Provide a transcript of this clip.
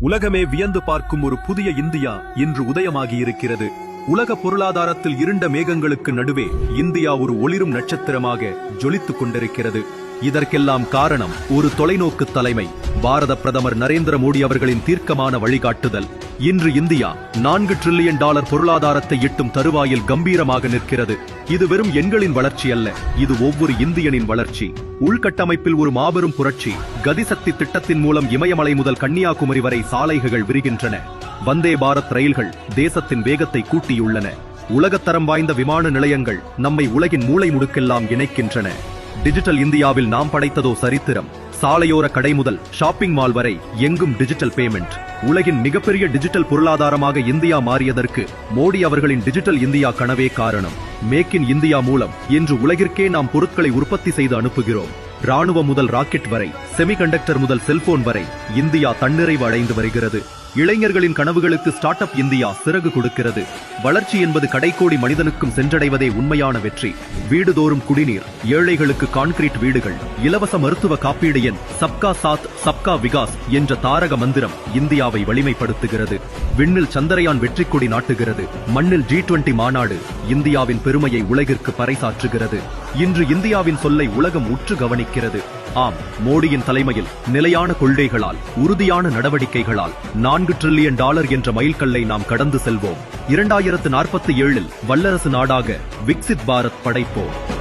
உலகமே வியந்து பார்க்கும் ஒரு புதிய இந்தியா இன்று உதயமாகி இருக்கிறது உலக பொருளாதாரத்தில் இருண்ட மேகங்களுக்கு நடுவே இந்தியா ஒரு ஒளிரும் நட்சத்திரமாக ஜொலித்துக் கொண்டிருக்கிறது. இதற்கெல்லாம் காரணம் ஒரு தொலைநோக்கு தலைமை பாரத பிரதமர் நரேந்திர மோடி அவர்களின் தீர்க்கமான வழிகாட்டுதல். இன்று இந்தியா நான்கு டிரில்லியன் டாலர் பொருளாதாரத்தை எட்டும் தருவாயில் கம்பீரமாக நிற்கிறது. இது வெறும் எண்களின் வளர்ச்சி அல்ல இது ஒவ்வொரு இந்தியனின் வளர்ச்சி. உள்கட்டமைப்பில் ஒரு மாபெரும் புரட்சி கதிசக்தி திட்டத்தின் மூலம் இமயமலை முதல் கன்னியாகுமரி வரை சாலைகள் விரிகின்றன. வந்தே பாரத் ரயில்கள் தேசத்தின் வேகத்தை கூட்டியுள்ளன. உலகத்தரம் வாய்ந்த விமான நிலையங்கள் நம்மை உலகின் மூளை முடுக்கெல்லாம் இணைக்கின்றன. டிஜிட்டல் இந்தியாவில் நாம் படைத்ததோ சரித்திரம். சாலையோர கடை முதல் ஷாப்பிங் மால் வரை எங்கும் டிஜிட்டல் பேமெண்ட். உலகின் மிகப்பெரிய டிஜிட்டல் பொருளாதாரமாக இந்தியா மாறியதற்கு மோடி அவர்களின் டிஜிட்டல் இந்தியா கனவே காரணம். மேக் இன் இந்தியா மூலம் இன்று உலகிற்கே நாம் பொருட்களை உற்பத்தி செய்து அனுப்புகிறோம். ராணுவம் முதல் ராக்கெட் வரை செமிகண்டக்டர் முதல் செல்போன் வரை இந்தியா தன்னிறைவு அடைந்து வருகிறது. இளைஞர்களின் கனவுகளுக்கு ஸ்டார்ட் அப் இந்தியா சிறகு கொடுக்கிறது. வளர்ச்சி என்பது கடைக்கோடி மனிதனுக்கும் சென்றடைவதே உண்மையான வெற்றி. வீடுதோறும் குடிநீர் ஏழைகளுக்கு கான்கிரீட் வீடுகள் இலவச மருத்துவ காப்பீடு எண் சப்கா சாத் சப்கா விகாஸ் என்ற தாரக மந்திரம் இந்தியாவை வலிமைப்படுத்துகிறது. விண்ணில் சந்திரயான் வெற்றி கொடி நாட்டுகிறது. மண்ணில் ஜி டுவெண்டி மாநாடு இந்தியாவின் பெருமையை உலகிற்கு பறைசாற்றுகிறது. இன்று இந்தியாவின் சொல்லை உலகம் உற்று கவனிக்கிறது. ஆம் மோடியின் தலைமையில் நிலையான கொள்கைகளால் உறுதியான நடவடிக்கைகளால் நான்கு டிரில்லியன் டாலர் என்ற மைல்கல்லை நாம் கடந்து செல்வோம். இரண்டாயிரத்து நாற்பத்தி ஏழில் வல்லரசு நாடாக விக்சித் பாரத் படைப்போம்.